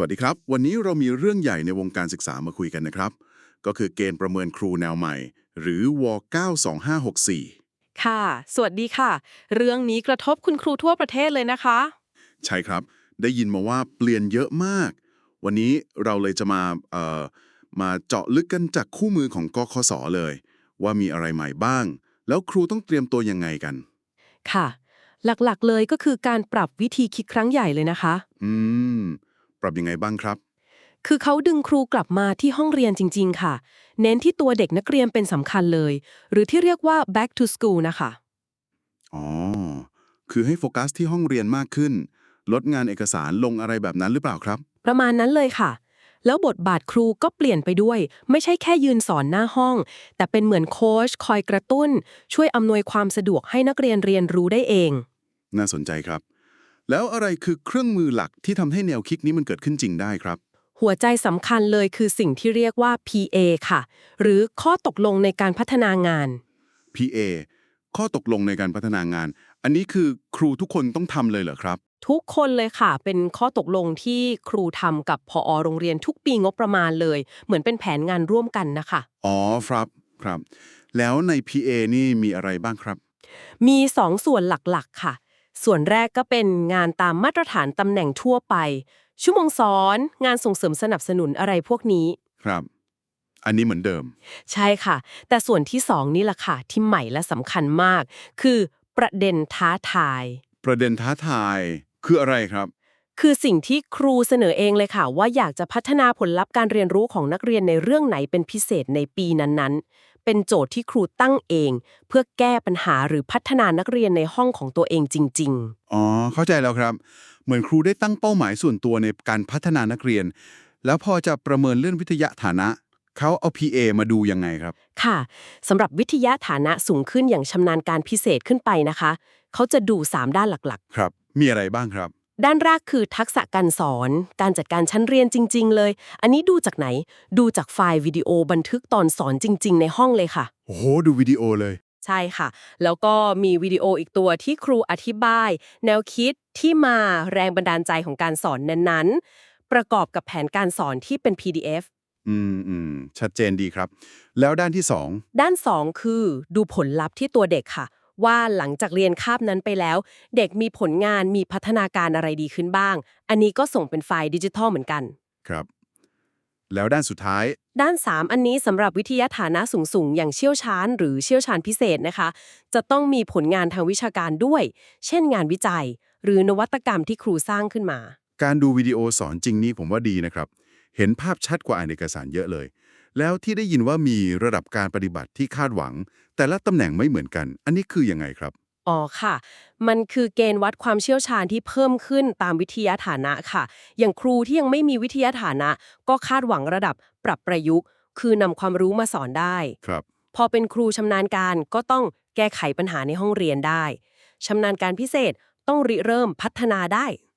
สวัสดีครับ วันนี้เรามีเรื่องใหญ่ในวงการศึกษามาคุยกันนะครับ ก็คือเกณฑ์ประเมินครูแนวใหม่ หรือว92564 ค่ะ สวัสดีค่ะ เรื่องนี้กระทบคุณครูทั่วประเทศเลยนะคะ ใช่ครับ ได้ยินมาว่าเปลี่ยนเยอะมาก วันนี้เราเลยจะมาเอ่อมาเจาะลึกกันจากคู่มือของกคสเลย ว่ามีอะไรใหม่บ้าง แล้วครูต้องเตรียมตัวยังไงกัน ค่ะ หลักๆเลยก็คือการปรับวิธีคิดครั้งใหญ่เลยนะคะ อืม ปรับยังไงบ้างครับ คือเขาดึงครูกลับมาที่ห้องเรียนจริง ๆ ค่ะ เน้นที่ตัวเด็กนักเรียนเป็นสำคัญเลย หรือที่เรียกว่า back to school นะคะ อ๋อ คือให้โฟกัสที่ห้องเรียนมากขึ้น ลดงานเอกสารลงอะไรแบบนั้นหรือเปล่าครับ ประมาณนั้นเลยค่ะ แล้วบทบาทครูก็เปลี่ยนไปด้วย ไม่ใช่แค่ยืนสอนหน้าห้อง แต่เป็นเหมือนโค้ชคอยกระตุ้น ช่วยอำนวยความสะดวกให้นักเรียนเรียนรู้ได้เอง น่าสนใจครับ แล้วอะไรคือเครื่องมือหลักที่ทำให้แนวคิดนี้มันเกิดขึ้นจริงได้ครับ หัวใจสำคัญเลยคือสิ่งที่เรียกว่า PA ค่ะ หรือข้อตกลงในการพัฒนางาน PA ข้อตกลงในการพัฒนางาน อันนี้คือครูทุกคนต้องทำเลยเหรอครับ ทุกคนเลยค่ะ เป็นข้อตกลงที่ครูทำกับพอโรงเรียนทุกปีงบประมาณเลย เหมือนเป็นแผนงานร่วมกันนะคะ อ๋อครับครับ แล้วใน PA นี่มีอะไรบ้างครับ มีสองส่วนหลักๆ ค่ะ ส่วนแรกก็เป็นงานตามมาตรฐานตำแหน่งทั่วไป ชั่วโมงสอน งานส่งเสริมสนับสนุนอะไรพวกนี้ ครับ อันนี้เหมือนเดิม ใช่ค่ะ แต่ส่วนที่สองนี่แหละค่ะ ที่ใหม่และสำคัญมาก คือประเด็นท้าทาย ประเด็นท้าทายคืออะไรครับ คือสิ่งที่ครูเสนอเองเลยค่ะ ว่าอยากจะพัฒนาผลลัพธ์การเรียนรู้ของนักเรียนในเรื่องไหนเป็นพิเศษในปีนั้นๆ เป็นโจทย์ที่ครูตั้งเอง เพื่อแก้ปัญหาหรือพัฒนานักเรียนในห้องของตัวเองจริงอ๋อ เข้าใจแล้วครับ เหมือนครูได้ตั้งเป้าหมายส่วนตัวในการพัฒนานักเรียน แล้วพอจะประเมินเรื่องวิทยาฐานะเขาเอา PA มาดูยังไงครับๆค่ะสำหรับวิทยาฐานะสูงขึ้นอย่างชำนาญการพิเศษขึ้นไปนะคะ เขาจะดู 3 ด้านหลักครับ มีอะไรบ้างครับๆ ด้านแรกคือทักษะการสอน การจัดการชั้นเรียนจริง ๆ เลย อันนี้ดูจากไหน ดูจากไฟล์วิดีโอบันทึกตอนสอนจริง ๆ ในห้องเลยค่ะ โอ้โห ดูวิดีโอเลย ใช่ค่ะ แล้วก็มีวิดีโออีกตัวที่ครูอธิบาย แนวคิดที่มาแรงบันดาลใจของการสอนนั้นๆ ประกอบกับแผนการสอนที่เป็น PDF อืมอืมชัดเจนดีครับ แล้วด้านที่สองด้าน 2 คือดูผลลัพธ์ที่ตัวเด็กค่ะ ว่าหลังจากเรียนคาบนั้นไปแล้ว เด็กมีผลงานมีพัฒนาการอะไรดีขึ้นบ้าง อันนี้ก็ส่งเป็นไฟล์ดิจิทัลเหมือนกัน ครับ แล้วด้านสุดท้าย ด้าน 3 อันนี้สำหรับวิทยาฐานะสูงๆ อย่างเชี่ยวชาญ หรือเชี่ยวชาญพิเศษนะคะ จะต้องมีผลงานทางวิชาการด้วย เช่นงานวิจัย หรือนวัตกรรมที่ครูสร้างขึ้นมา การดูวิดีโอสอนจริงนี่ผมว่าดีนะครับ เห็นภาพชัดกว่าอ่านเอกสารเยอะเลย แล้วที่ได้ยินว่ามีระดับการปฏิบัติที่คาดหวัง แต่ละตำแหน่งไม่เหมือนกัน อันนี้คือยังไงครับ อ๋อค่ะ มันคือเกณฑ์วัดความเชี่ยวชาญที่เพิ่มขึ้นตามวิทยาฐานะค่ะ อย่างครูที่ยังไม่มีวิทยาฐานะ ก็คาดหวังระดับปรับประยุกต์ คือนำความรู้มาสอนได้ ครับ พอเป็นครูชำนาญการก็ต้องแก้ไขปัญหาในห้องเรียนได้ชำนาญการพิเศษต้องริเริ่มพัฒนาได้อ่าฮะ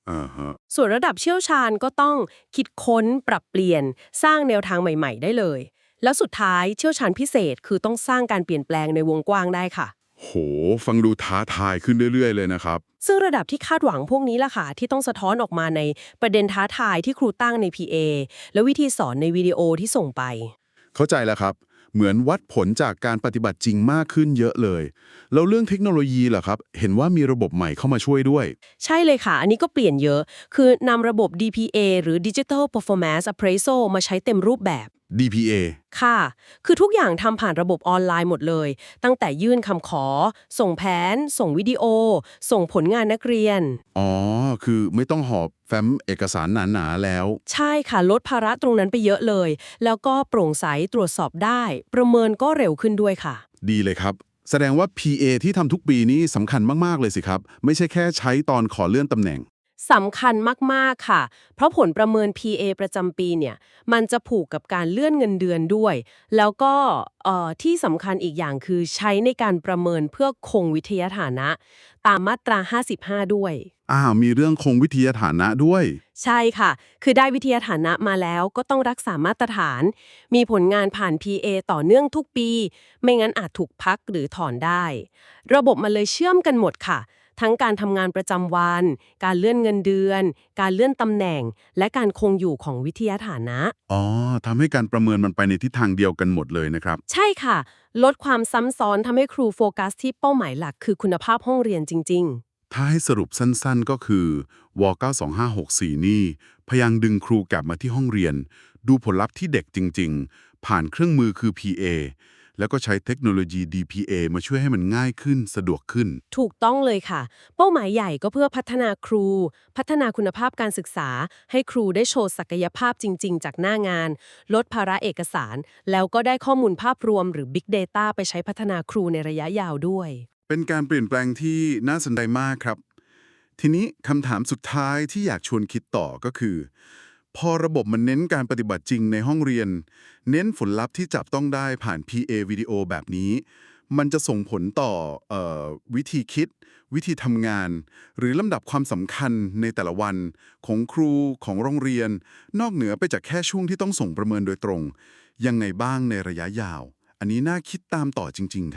ส่วนระดับเชี่ยวชาญก็ต้องคิดค้นปรับเปลี่ยน สร้างแนวทางใหม่ ๆ ได้เลย แล้วสุดท้ายเชี่ยวชาญพิเศษคือต้องสร้างการเปลี่ยนแปลงในวงกว้างได้ค่ะ โห ฟังดูท้าทายขึ้นเรื่อย ๆ เลยนะครับ ซึ่งระดับที่คาดหวังพวกนี้ล่ะค่ะ ที่ต้องสะท้อนออกมาในประเด็นท้าทายที่ครูตั้งใน PA และวิธีสอนในวิดีโอที่ส่งไป เข้าใจแล้วครับ เหมือนวัดผลจากการปฏิบัติจริงมากขึ้นเยอะเลย แล้วเรื่องเทคโนโลยีล่ะครับ เห็นว่ามีระบบใหม่เข้ามาช่วยด้วย ใช่เลยค่ะ อันนี้ก็เปลี่ยนเยอะ คือนำระบบ DPA หรือ Digital Performance Appraisal มาใช้เต็มรูปแบบ DPA ค่ะ คือทุกอย่างทำผ่านระบบออนไลน์หมดเลย ตั้งแต่ยื่นคำขอ ส่งแผน ส่งวิดีโอ ส่งผลงานนักเรียน อ๋อ คือไม่ต้องหอบแฟ้มเอกสารหนาๆแล้ว ใช่ค่ะ ลดภาระตรงนั้นไปเยอะเลย แล้วก็โปร่งใสตรวจสอบได้ ประเมินก็เร็วขึ้นด้วยค่ะ ดีเลยครับ แสดงว่า PA ที่ทำทุกปีนี้สำคัญมาก ๆ เลยสิครับ ไม่ใช่แค่ใช้ตอนขอเลื่อนตำแหน่ง สำคัญมาก ๆ ค่ะ เพราะผลประเมิน PA ประจำปีเนี่ย มันจะผูกกับการเลื่อนเงินเดือนด้วย แล้วก็เอ่อที่สำคัญอีกอย่างคือใช้ในการประเมินเพื่อคงวิทยาฐานะ ตามมาตรา 55 ด้วย อ้าว มีเรื่องคงวิทยาฐานะด้วย ใช่ค่ะ คือได้วิทยาฐานะมาแล้วก็ต้องรักษามาตรฐาน มีผลงานผ่าน PA ต่อเนื่องทุกปี ไม่งั้นอาจถูกพักหรือถอนได้ ระบบมันเลยเชื่อมกันหมดค่ะ ทั้งการทำงานประจำวัน การเลื่อนเงินเดือน การเลื่อนตำแหน่ง และการคงอยู่ของวิทยาฐานะ อ๋อทำให้การประเมินมันไปในทิศทางเดียวกันหมดเลยนะครับ ใช่ค่ะ ลดความซ้ำซ้อนทำให้ครูโฟกัสที่เป้าหมายหลักคือคุณภาพห้องเรียนจริง ๆถ้าให้สรุปสั้นๆก็คือว92564 นี่ พยายามดึงครูกลับมาที่ห้องเรียน ดูผลลัพธ์ที่เด็กจริง ๆ ผ่านเครื่องมือคือ PA แล้วก็ใช้เทคโนโลยี DPA มาช่วยให้มันง่ายขึ้นสะดวกขึ้น ถูกต้องเลยค่ะ เป้าหมายใหญ่ก็เพื่อพัฒนาครู พัฒนาคุณภาพการศึกษา ให้ครูได้โชว์ศักยภาพจริง ๆ จากหน้างาน ลดภาระเอกสาร แล้วก็ได้ข้อมูลภาพรวมหรือ Big Data ไปใช้พัฒนาครูในระยะยาวด้วย เป็นการเปลี่ยนแปลงที่น่าสนใจมากครับ ทีนี้คำถามสุดท้ายที่อยากชวนคิดต่อก็คือ พอระบบมันเน้นการปฏิบัติจริงในห้องเรียน เน้นผลลัพธ์ที่จับต้องได้ผ่าน PA วิดีโอแบบนี้ มันจะส่งผลต่อออวิธีคิด วิธีทำงาน หรือลำดับความสำคัญในแต่ละวันของครูของโรงเรียน นอกเหนือไปจากแค่ช่วงที่ต้องส่งประเมินโดยตรง ยังไงบ้างในระยะยาว อันนี้น่าคิดตามต่อจริง ๆ ครับ